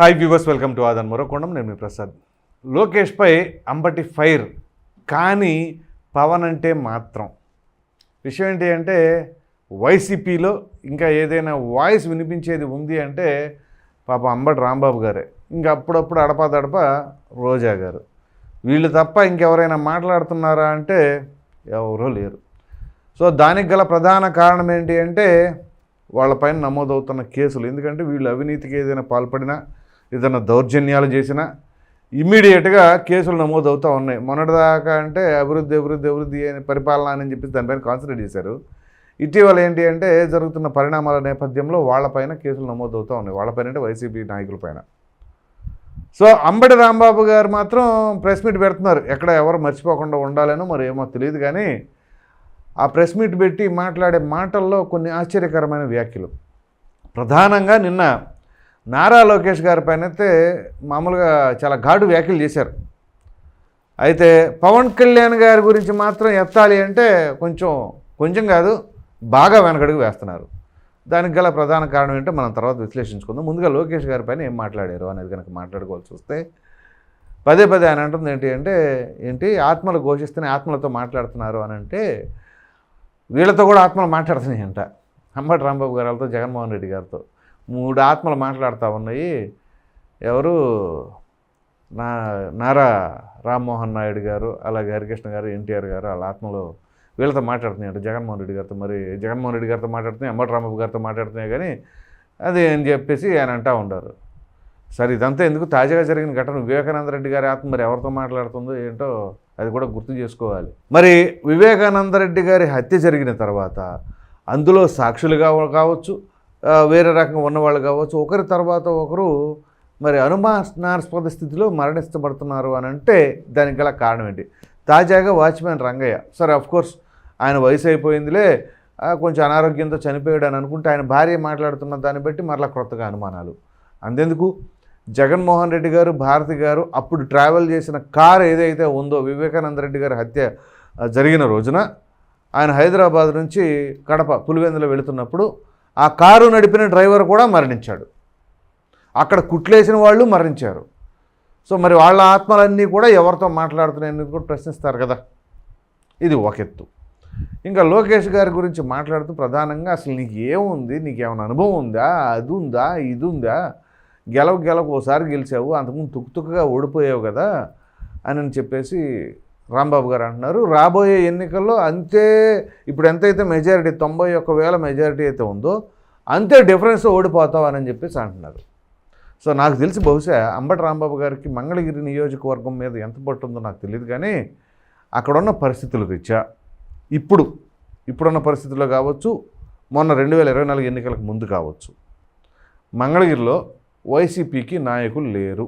Hi viewers welcome to ఆదన్ మరోకొండం నేను మీ ప్రసాద్. లోకేష్పై అంబటి ఫైర్ కానీ పవన్ అంటే మాత్రం. విషయం ఏంటి అంటే వైసీపీలో ఇంకా ఏదైనా వాయిస్ వినిపించేది ఉంది అంటే పాప అంబటి రాంబాబు గారే. ఇంకా అప్పుడప్పుడు అడపాదడప రోజా గారు. వీళ్ళు తప్ప ఇంకెవరైనా మాట్లాడుతున్నారా అంటే ఎవరూ లేరు. సో దానికి గల ప్రధాన కారణం ఏంటి అంటే వాళ్ళపైన నమోదవుతున్న కేసులు. ఎందుకంటే వీళ్ళు అవినీతికి ఏదైనా పాల్పడినా ఏదైనా దౌర్జన్యాలు చేసినా ఇమ్మీడియట్గా కేసులు నమోదు అవుతూ ఉన్నాయి. మొన్నటిదాకా అంటే అభివృద్ధి అభివృద్ధి అభివృద్ధి అని పరిపాలన అని చెప్పి దానిపైన కాన్సన్ట్రేట్ చేశారు. ఇటీవల ఏంటి అంటే జరుగుతున్న పరిణామాల నేపథ్యంలో వాళ్ళపైన కేసులు నమోదు అవుతూ ఉన్నాయి వాళ్ళపైన అంటే వైసీపీ నాయకులపైన సో అంబటి రాంబాబు గారు మాత్రం ప్రెస్ మీట్ పెడుతున్నారు. ఎక్కడ ఎవరు మర్చిపోకుండా ఉండాలనో మరి ఏమో తెలియదు కానీ ఆ ప్రెస్ మీట్ పెట్టి మాట్లాడే మాటల్లో కొన్ని ఆశ్చర్యకరమైన వ్యాఖ్యలు. ప్రధానంగా నిన్న నారా లోకేష్ గారి పైన అయితే మామూలుగా చాలా ఘాటు వ్యాఖ్యలు చేశారు. అయితే పవన్ కళ్యాణ్ గారి గురించి మాత్రం ఎత్తాలి అంటే కొంచెం కొంచెం కాదు బాగా వెనకడుగు వేస్తున్నారు. దానికి గల ప్రధాన కారణం ఏంటో మనం తర్వాత విశ్లేషించుకుందాం. ముందుగా లోకేష్ గారి పైన ఏం మాట్లాడారు అనేది కనుక మాట్లాడుకోవాల్సి వస్తే పదే పదే ఆయన అంటుంది ఏంటి అంటే ఏంటి ఆత్మలు ఘోషిస్తేనే ఆత్మలతో మాట్లాడుతున్నారు అని అంటే వీళ్ళతో కూడా ఆత్మలు మాట్లాడుతున్నాయి అంట అంబటి రాంబాబు గారితో జగన్మోహన్ రెడ్డి గారితో. మూడు ఆత్మలు మాట్లాడుతూ ఉన్నాయి. ఎవరు? నా నారా రామ్మోహన్ నాయుడు గారు అలాగే హరికృష్ణ గారు ఎన్టీఆర్ గారు వాళ్ళ ఆత్మలు వీళ్ళతో మాట్లాడుతున్నాయి అంటే. జగన్మోహన్ రెడ్డి గారితో మరి జగన్మోహన్ రెడ్డి గారితో మాట్లాడుతున్నాయి అమ్మటి రాంబాబు గారితో మాట్లాడుతున్నాయి కానీ అది అని చెప్పేసి ఆయన అంటూ ఉండారు సరే ఇదంతా ఎందుకు తాజాగా జరిగిన ఘటన? వివేకానంద రెడ్డి గారి ఆత్మ మరి ఎవరితో మాట్లాడుతుందో ఏంటో అది కూడా గుర్తు చేసుకోవాలి. మరి వివేకానంద రెడ్డి గారి హత్య జరిగిన తర్వాత అందులో సాక్షులుగా కావచ్చు వేరే రకంగా ఉన్నవాళ్ళు కావచ్చు. ఒకరి తర్వాత ఒకరు మరి అనుమానాస్పద స్థితిలో మరణించబడుతున్నారు అని అంటే దానికి గల కారణం ఏంటి? తాజాగా వాచ్మెన్ రంగయ్య. సరే అఫ్ కోర్స్ ఆయన వయసు అయిపోయిందిలే. కొంచెం అనారోగ్యంతో చనిపోయాడు అని అనుకుంటే ఆయన భార్య మాట్లాడుతున్న దాన్ని బట్టి మరలా కొత్తగా అనుమానాలు. అంతెందుకు? జగన్మోహన్ రెడ్డి గారు భారతి గారు అప్పుడు ట్రావెల్ చేసిన కార్ ఏదైతే ఉందో వివేకానంద రెడ్డి గారి హత్య జరిగిన రోజున ఆయన హైదరాబాద్ నుంచి కడప పులివెందులో వెళుతున్నప్పుడు ఆ కారు నడిపిన డ్రైవర్ కూడా మరణించాడు. అక్కడ కుట్లేసిన వాళ్ళు మరణించారు. సో మరి వాళ్ళ ఆత్మలన్నీ కూడా ఎవరితో మాట్లాడుతున్నాయని కూడా ప్రశ్నిస్తారు కదా. ఇది ఒక ఎత్తు. ఇంకా లోకేష్ గారి గురించి మాట్లాడుతూ ప్రధానంగా అసలు నీకు ఏముంది? నీకు ఏమైనా అనుభవం ఉందా? అది ఉందా? ఇది ఉందా? గెలవ గెలవ ఓసారి గెలిచావు అంతకుముందు తుక్కు తుక్కుగా ఓడిపోయావు కదా అని చెప్పేసి రాంబాబు గారు అంటున్నారు. రాబోయే ఎన్నికల్లో అంతే ఇప్పుడు ఎంతైతే మెజారిటీ తొంభై ఒక్క వేల మెజారిటీ అయితే ఉందో అంతే డిఫరెన్స్ ఓడిపోతావని చెప్పేసి అంటున్నారు. సో నాకు తెలిసి బహుశా అంబటి రాంబాబు గారికి మంగళగిరి నియోజకవర్గం మీద ఎంత పట్టుందో నాకు తెలియదు కానీ అక్కడున్న పరిస్థితులు రీత్యా ఇప్పుడు ఇప్పుడున్న పరిస్థితుల్లో కావచ్చు మొన్న రెండు వేల ఇరవై నాలుగు ఎన్నికలకు ముందు కావచ్చు మంగళగిరిలో వైసీపీకి నాయకులు లేరు.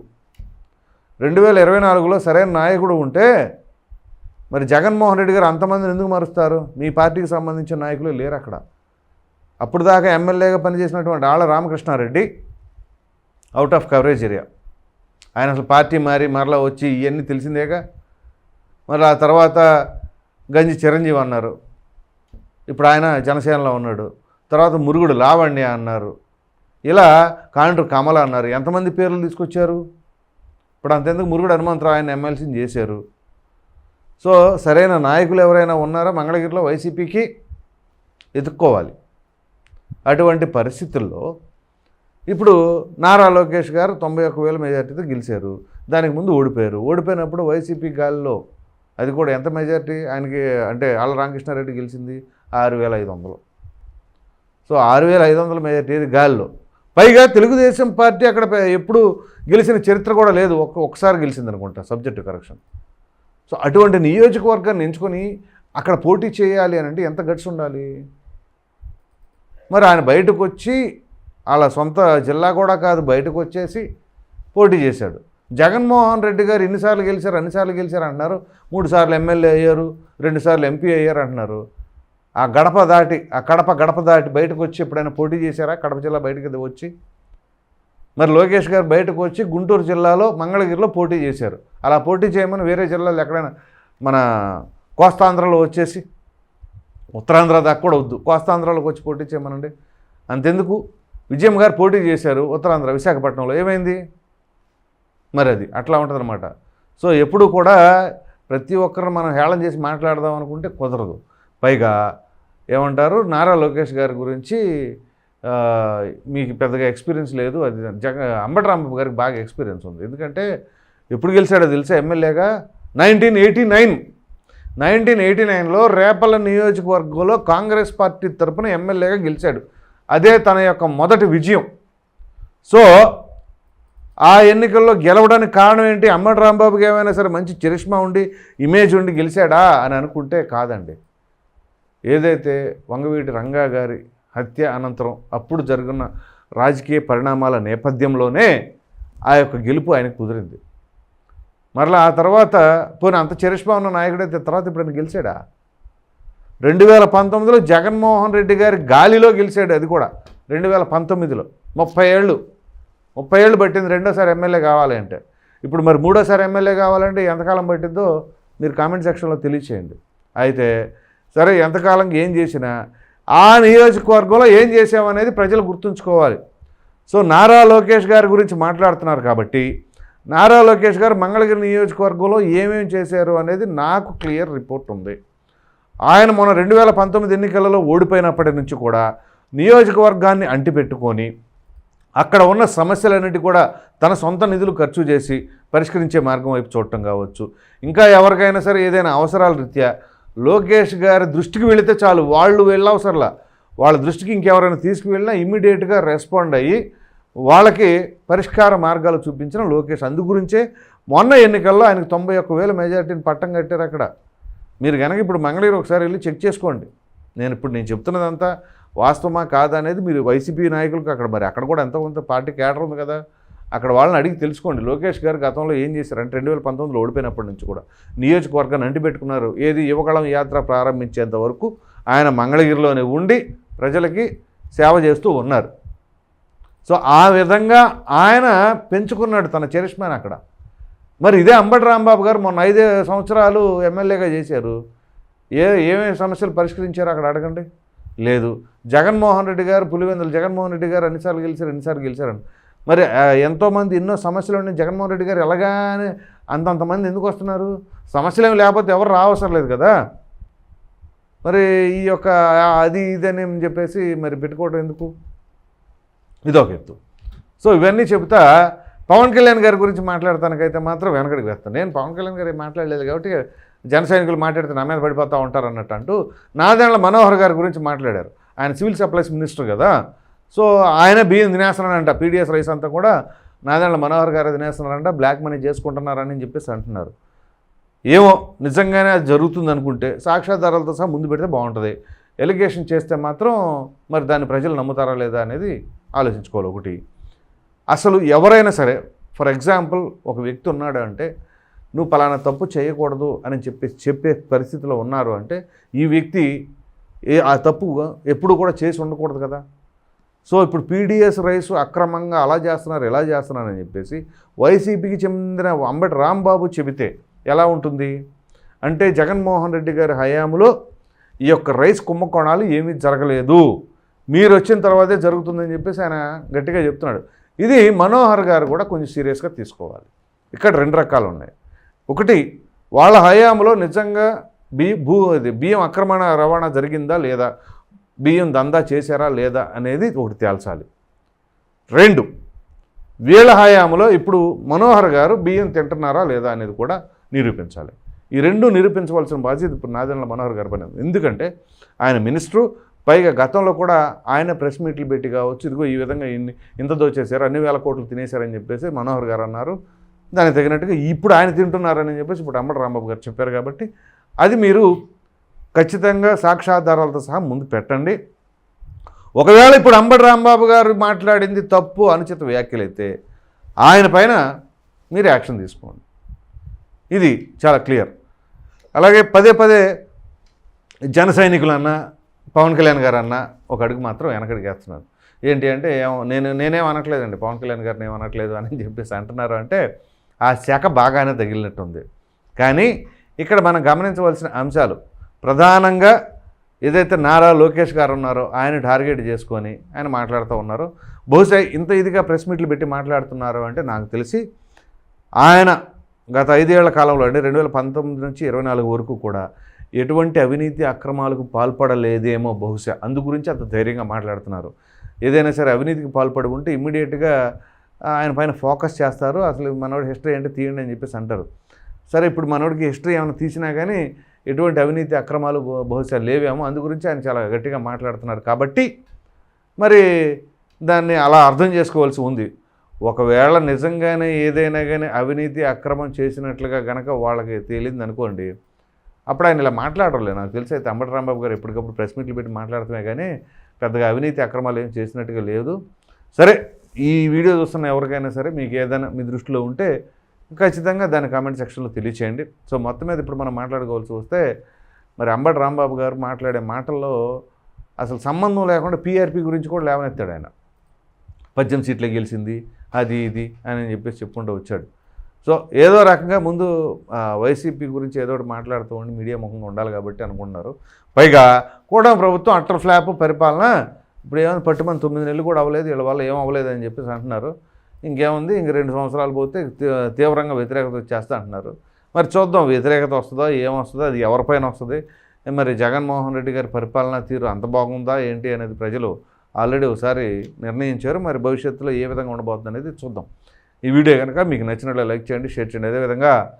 రెండు వేల ఇరవై నాలుగులో సరైన నాయకుడు ఉంటే మరి జగన్మోహన్ రెడ్డి గారు అంతమందిని ఎందుకు మారుస్తారు? మీ పార్టీకి సంబంధించిన నాయకులు లేరు అక్కడ. అప్పుడు దాకా ఎమ్మెల్యేగా పనిచేసినటువంటి Alla Ramakrishna Reddy out of coverage area ఆయన అసలు పార్టీ మారి మరలా వచ్చి ఇవన్నీ తెలిసిందేగా? మరి ఆ తర్వాత గంజి చిరంజీవి అన్నారు. ఇప్పుడు ఆయన జనసేనలో ఉన్నాడు. తర్వాత మురుగుడు లావణ్య అన్నారు. ఇలా కాండ్రు కమల అన్నారు. ఎంతమంది పేర్లు తీసుకొచ్చారు? ఇప్పుడు అంతెందుకు మురుగుడు హనుమంతరావు ఆయన ఎమ్మెల్సీని చేశారు? సో సరైన నాయకులు ఎవరైనా ఉన్నారా మంగళగిరిలో వైసీపీకి ఎదుక్కోవాలి అటువంటి పరిస్థితుల్లో ఇప్పుడు నారా లోకేష్ గారు తొంభై ఒక్క వేల మెజార్టీతో గెలిచారు. దానికి ముందు ఓడిపోయారు. ఓడిపోయినప్పుడు వైసీపీ గాలిలో అది కూడా ఎంత మెజార్టీ? ఆయనకి అంటే ఆళ్ళ రామకృష్ణారెడ్డి గెలిచింది ఆరు వేల ఐదు వందలు. సో ఆరు వేల ఐదు వందల మెజార్టీ ఇది గాలిలో. పైగా తెలుగుదేశం పార్టీ అక్కడ ఎప్పుడు గెలిచిన చరిత్ర కూడా లేదు. ఒక్క ఒకసారి గెలిచింది అనుకుంటా సబ్జెక్టు కరెక్షన్. సో అటువంటి నియోజకవర్గాన్ని ఎంచుకొని అక్కడ పోటీ చేయాలి అని అంటే ఎంత గట్స్ ఉండాలి? మరి ఆయన బయటకు వచ్చి వాళ్ళ సొంత జిల్లా కూడా కాదు బయటకు వచ్చేసి పోటీ చేశాడు. జగన్మోహన్ రెడ్డి గారు ఎన్నిసార్లు గెలిచారు అన్నిసార్లు గెలిచారు అంటున్నారు. మూడు సార్లు ఎమ్మెల్యే అయ్యారు రెండుసార్లు ఎంపీ అయ్యారు అంటున్నారు. ఆ గడప దాటి ఆ కడప గడప దాటి బయటకు వచ్చి ఎప్పుడైనా పోటీ చేశారా? కడప జిల్లా బయటకు వచ్చి మరి లోకేష్ గారు బయటకు వచ్చి గుంటూరు జిల్లాలో మంగళగిరిలో పోటీ చేశారు. అలా పోటీ చేయమని వేరే జిల్లాలో ఎక్కడైనా మన కోస్తాంధ్రలో వచ్చేసి ఉత్తరాంధ్ర దాకా కూడా వద్దు. కోస్తాంధ్రలోకి వచ్చి పోటీ చేయమనండి. అంతెందుకు? విజయం గారు పోటీ చేశారు ఉత్తరాంధ్ర విశాఖపట్నంలో. ఏమైంది? మరి అది అట్లా ఉంటుందన్నమాట. సో ఎప్పుడు కూడా ప్రతి ఒక్కరు మనం హేళన చేసి మాట్లాడదాం అనుకుంటే కుదరదు. పైగా ఏమంటారు? నారా లోకేష్ గారి గురించి మీకు పెద్దగా ఎక్స్పీరియన్స్ లేదు. అది జగ అంబటి రాంబాబు గారికి బాగా ఎక్స్పీరియన్స్ ఉంది. ఎందుకంటే ఎప్పుడు గెలిచాడో తెలుసా ఎమ్మెల్యేగా? Nineteen eighty nine. Nineteen eighty నైన్లో రేపల నియోజకవర్గంలో కాంగ్రెస్ పార్టీ తరపున ఎమ్మెల్యేగా గెలిచాడు. అదే తన యొక్క మొదటి విజయం. సో ఆ ఎన్నికల్లో గెలవడానికి కారణం ఏంటి? అమ్మటి రాంబాబుకి ఏమైనా సరే మంచి చరిష్మా ఉండి ఇమేజ్ ఉండి గెలిచాడా అని అనుకుంటే కాదండి. ఏదైతే వంగవీటి రంగా గారి హత్య అనంతరం అప్పుడు జరుగున్న రాజకీయ పరిణామాల నేపథ్యంలోనే ఆ యొక్క గెలుపు ఆయనకు కుదిరింది. మరలా ఆ తర్వాత పోనీ అంత చరిష్మా ఉన్న నాయకుడైతే తర్వాత ఇప్పుడు ఆయన గెలిచాడా? రెండు వేల పంతొమ్మిదిలో జగన్మోహన్ రెడ్డి గారి గాలిలో గెలిచాడు అది కూడా. రెండు వేల పంతొమ్మిదిలో ముప్పై ఏళ్ళు. ముప్పై ఏళ్ళు పట్టింది రెండోసారి ఎమ్మెల్యే కావాలి అంటే. ఇప్పుడు మరి మూడోసారి ఎమ్మెల్యే కావాలంటే ఎంతకాలం పట్టిందో మీరు కామెంట్ సెక్షన్లో తెలియచేయండి. అయితే సరే ఎంతకాలం ఏం చేసినా ఆ నియోజకవర్గంలో ఏం చేసామనేది ప్రజలు గుర్తుంచుకోవాలి. సో నారా లోకేష్ గారి గురించి మాట్లాడుతున్నారు కాబట్టి నారా లోకేష్ గారు మంగళగిరి నియోజకవర్గంలో ఏమేమి చేశారు అనేది నాకు క్లియర్ రిపోర్ట్ ఉంది. ఆయన మొన్న రెండు వేల పంతొమ్మిది ఎన్నికలలో ఓడిపోయినప్పటి నుంచి కూడా నియోజకవర్గాన్ని అంటిపెట్టుకొని అక్కడ ఉన్న సమస్యలన్నిటి కూడా తన సొంత నిధులు ఖర్చు చేసి పరిష్కరించే మార్గం వైపు చూడటం కావచ్చు. ఇంకా ఎవరికైనా సరే ఏదైనా అవసరాల రీత్యా లోకేష్ గారి దృష్టికి వెళితే చాలు వాళ్ళు వెళ్ళవసరలా వాళ్ళ దృష్టికి ఇంకెవరైనా తీసుకువెళ్ళినా ఇమ్మీడియట్గా రెస్పాండ్ అయ్యి వాళ్ళకి పరిష్కార మార్గాలు చూపించిన లోకేష్. అందు గురించే మొన్న ఎన్నికల్లో ఆయనకు తొంభై ఒక్క వేల మెజార్టీని పట్టం కట్టారు అక్కడ. మీరు కనుక ఇప్పుడు మంగళగిరి ఒకసారి వెళ్ళి చెక్ చేసుకోండి. నేను ఇప్పుడు నేను చెప్తున్నదంతా వాస్తవమా కాదా అనేది మీరు వైసీపీ నాయకులకు అక్కడ మరి అక్కడ కూడా ఎంతో కొంత పార్టీ కేటర్ ఉంది కదా. అక్కడ వాళ్ళని అడిగి తెలుసుకోండి. లోకేష్ గారు గతంలో ఏం చేశారు? అంటే రెండు వేల పంతొమ్మిదిలో ఓడిపోయినప్పటి నుంచి కూడా నియోజకవర్గాన్ని అంటిపెట్టుకున్నారు. ఏది యువకళం యాత్ర ప్రారంభించేంత వరకు ఆయన మంగళగిరిలోనే ఉండి ప్రజలకి సేవ చేస్తూ ఉన్నారు. సో ఆ విధంగా ఆయన పెంచుకున్నాడు తన చరిష్మాని అక్కడ. మరి ఇదే అంబటి రాంబాబు గారు మొన్న ఐదే సంవత్సరాలు ఎమ్మెల్యేగా చేశారు. ఏ ఏమేమి సమస్యలు పరిష్కరించారు అక్కడ అడగండి. లేదు. జగన్మోహన్ రెడ్డి గారు పులివెందులు జగన్మోహన్ రెడ్డి గారు ఎన్నిసార్లు గెలిచారు ఎన్నిసార్లు గెలిచారని. మరి ఎంతోమంది ఎన్నో సమస్యలు ఉన్నాయి. జగన్మోహన్ రెడ్డి గారు ఎలాగానే అంతంతమంది ఎందుకు వస్తున్నారు? సమస్యలు ఏమి లేకపోతే ఎవరు రావసరం లేదు కదా? మరి ఈ యొక్క అది ఇది అని చెప్పేసి మరి పెట్టుకోవడం ఎందుకు? ఇదొక ఎత్తు. సో ఇవన్నీ చెబుతా పవన్ కళ్యాణ్ గారి గురించి మాట్లాడటానికైతే మాత్రం వెనకడికి వేస్తాను. నేను పవన్ కళ్యాణ్ గారి మాట్లాడలేదు కాబట్టి జన సైనికులు మాట్లాడితే నా మీద పడిపోతూ ఉంటారు అన్నట్టు అంటూ నాదేళ్ళ మనోహర్ గారి గురించి మాట్లాడారు. ఆయన సివిల్ సప్లైస్ మినిస్టర్ కదా. సో ఆయన బియ్యం తినేస్తున్నారంట పీడిఎస్ రైస్ అంతా కూడా నాదేళ్ళ మనోహర్ గారు తినేస్తున్నారంట. బ్లాక్ మనీ చేసుకుంటున్నారని చెప్పేసి అంటున్నారు. ఏమో నిజంగానే అది జరుగుతుంది అనుకుంటే సాక్ష్యాధారాలతో సహా ముందు పెడితే బాగుంటుంది. ఎలిగేషన్ చేస్తే మాత్రం మరి దాన్ని ప్రజలు నమ్ముతారా లేదా అనేది ఆలోచించుకోవాలి ఒకటి. అసలు ఎవరైనా సరే ఫర్ ఎగ్జాంపుల్ ఒక వ్యక్తి ఉన్నాడు అంటే నువ్వు పలానా తప్పు చేయకూడదు అని చెప్పి చెప్పే పరిస్థితిలో ఉన్నారు అంటే ఈ వ్యక్తి ఏ ఆ తప్పు ఎప్పుడు కూడా చేసి ఉండకూడదు కదా. సో ఇప్పుడు పీడిఎస్ రైస్ అక్రమంగా అలా చేస్తున్నారు ఎలా చేస్తున్నారని చెప్పేసి వైసీపీకి చెందిన అంబటి రాంబాబు చెబితే ఎలా ఉంటుంది? అంటే జగన్మోహన్ రెడ్డి గారి హయాంలో ఈ యొక్క రైస్ కుంభకోణాలు ఏమీ జరగలేదు. మీరు వచ్చిన తర్వాతే జరుగుతుందని చెప్పేసి ఆయన గట్టిగా చెప్తున్నాడు. ఇది మనోహర్ గారు కూడా కొంచెం సీరియస్గా తీసుకోవాలి. ఇక్కడ రెండు రకాలు ఉన్నాయి. ఒకటి వాళ్ళ హయాంలో నిజంగా బి భూ బియ్యం అక్రమణ రవాణా జరిగిందా లేదా? బియ్యం దందా చేశారా లేదా అనేది ఒకటి తేల్చాలి. రెండు వీళ్ళ హయాంలో ఇప్పుడు మనోహర్ గారు బియ్యం తింటున్నారా లేదా అనేది కూడా నిరూపించాలి. ఈ రెండు నిరూపించవలసిన బాధ్యత ఇప్పుడు నాదెండ్ల మనోహర్ గారి పని ఎందుకంటే ఆయన మినిస్టరు పైగా గతంలో కూడా ఆయన ప్రెస్ మీట్లు పెట్టి కావచ్చు ఇదిగో ఈ విధంగా ఇన్ని ఇంత దోచేశారు అన్ని వేల కోట్లు తినేశారని చెప్పేసి మనోహర్ గారు అన్నారు. దానికి తగినట్టుగా ఇప్పుడు ఆయన తింటున్నారని చెప్పేసి ఇప్పుడు అమ్మడి రాంబాబు గారు చెప్పారు కాబట్టి అది మీరు ఖచ్చితంగా సాక్ష్యాధారాలతో సహా ముందు పెట్టండి. ఒకవేళ ఇప్పుడు అంబడి రాంబాబు గారు మాట్లాడింది తప్పు అనుచిత వ్యాఖ్యలైతే ఆయన పైన మీరు యాక్షన్ తీసుకోండి. ఇది చాలా క్లియర్. అలాగే పదే పదే జన సైనికులన్నా పవన్ కళ్యాణ్ గారు అన్న ఒక అడుగు మాత్రం వెనకడికి వేస్తున్నారు. ఏంటి అంటే ఏమో నేను నేనేం అనట్లేదండి పవన్ కళ్యాణ్ గారిని ఏమనట్లేదు అనట్లేదు అని చెప్పేసి అంటున్నారు అంటే ఆ శాఖ బాగానే తగిలినట్టుంది. కానీ ఇక్కడ మనం గమనించవలసిన అంశాలు ప్రధానంగా ఏదైతే నారా లోకేష్ గారు ఉన్నారో ఆయన టార్గెట్ చేసుకొని ఆయన మాట్లాడుతూ ఉన్నారు. బహుశా ఇంత ఇదిగా ప్రెస్ మీట్లు పెట్టి మాట్లాడుతున్నారు అంటే నాకు తెలిసి ఆయన గత ఐదేళ్ళ కాలంలో అంటే రెండు వేల పంతొమ్మిది నుంచి ఇరవై నాలుగు వరకు కూడా ఎటువంటి అవినీతి అక్రమాలకు పాల్పడలేదేమో బహుశా అందు గురించి అంత ధైర్యంగా మాట్లాడుతున్నారు. ఏదైనా సరే అవినీతికి పాల్పడి ఉంటే ఇమ్మీడియట్గా ఆయన పైన ఫోకస్ చేస్తారు. అసలు మనోడి హిస్టరీ అంటే తీయండి అని చెప్పేసి అంటారు. సరే ఇప్పుడు మనోడికి హిస్టరీ ఏమైనా తీసినా కానీ ఎటువంటి అవినీతి అక్రమాలు బహుశా లేవేమో. అందు గురించి ఆయన చాలా గట్టిగా మాట్లాడుతున్నారు. కాబట్టి మరి దాన్ని అలా అర్థం చేసుకోవాల్సి ఉంది. ఒకవేళ నిజంగానే ఏదైనా కానీ అవినీతి అక్రమం చేసినట్లుగా గనక వాళ్ళకి తేలింది అనుకోండి అప్పుడు ఆయన ఇలా మాట్లాడరులే. నాకు తెలిసి అయితే అంబటి రాంబాబు గారు ఎప్పటికప్పుడు ప్రెస్ మీట్లు పెట్టి మాట్లాడుతున్నాయి కానీ పెద్దగా అవినీతి అక్రమాలు ఏం చేసినట్టుగా లేదు. సరే ఈ వీడియో చూస్తున్న ఎవరికైనా సరే మీకు ఏదైనా మీ దృష్టిలో ఉంటే ఖచ్చితంగా దాని కామెంట్ సెక్షన్లో తెలియచేయండి. సో మొత్తం మీద ఇప్పుడు మనం మాట్లాడుకోవాల్సి వస్తే మరి అంబటి రాంబాబు గారు మాట్లాడే మాటల్లో అసలు సంబంధం లేకుండా పీఆర్పీ గురించి కూడా లేవనెత్తాడు ఆయన. పద్దెనిమిది సీట్లే గెలిచింది అది ఇది అని చెప్పేసి చెప్పుకుంటూ వచ్చాడు. సో ఏదో రకంగా ముందు వైసీపీ గురించి ఏదో ఒకటి మాట్లాడుతూ ఉండి మీడియా ముఖంగా ఉండాలి కాబట్టి అనుకుంటున్నారు. పైగా కూడా ప్రభుత్వం అట్టర్ ఫ్లాప్ పరిపాలన ఇప్పుడు ఏమైనా పట్టుమని తొమ్మిది నెలలు కూడా అవ్వలేదు వీళ్ళ వల్ల ఏం అవ్వలేదు అని చెప్పేసి అంటున్నారు. ఇంకేముంది? ఇంక రెండు సంవత్సరాలు పోతే తీ- తీవ్రంగా వ్యతిరేకత వచ్చేస్తా అంటున్నారు. మరి చూద్దాం వ్యతిరేకత వస్తుందో ఏమొస్తుందో అది ఎవరిపైన వస్తుంది? మరి జగన్మోహన్ రెడ్డి గారి పరిపాలన తీరు అంత బాగుందా ఏంటి అనేది ప్రజలు ఆల్రెడీ ఒకసారి నిర్ణయించారు. మరి భవిష్యత్తులో ఏ విధంగా ఉండబోతుంది అనేది చూద్దాం. ఈ వీడియో కనుక మీకు నచ్చినట్లు లైక్ చేయండి షేర్ చేయండి. అదేవిధంగా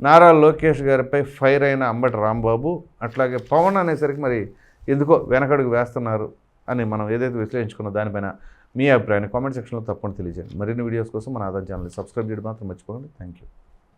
నారా లోకేష్ గారిపై ఫైర్ అయిన అంబటి రాంబాబు అట్లాగే పవన్ అనేసరికి మరి ఎందుకో వెనకడుగు వేస్తున్నారు అని మనం ఏదైతే విశ్లేషించుకున్న దానిపైన మీ అభిప్రాయాన్ని కామెంట్ సెక్షన్లో తప్పకుండా తెలియజేయండి. మరిన్ని వీడియోస్ కోసం మన ఆధార్ ఛానల్ని సబ్స్క్రైబ్ చేయడం మాత్రం మర్చిపోకండి. Thank you.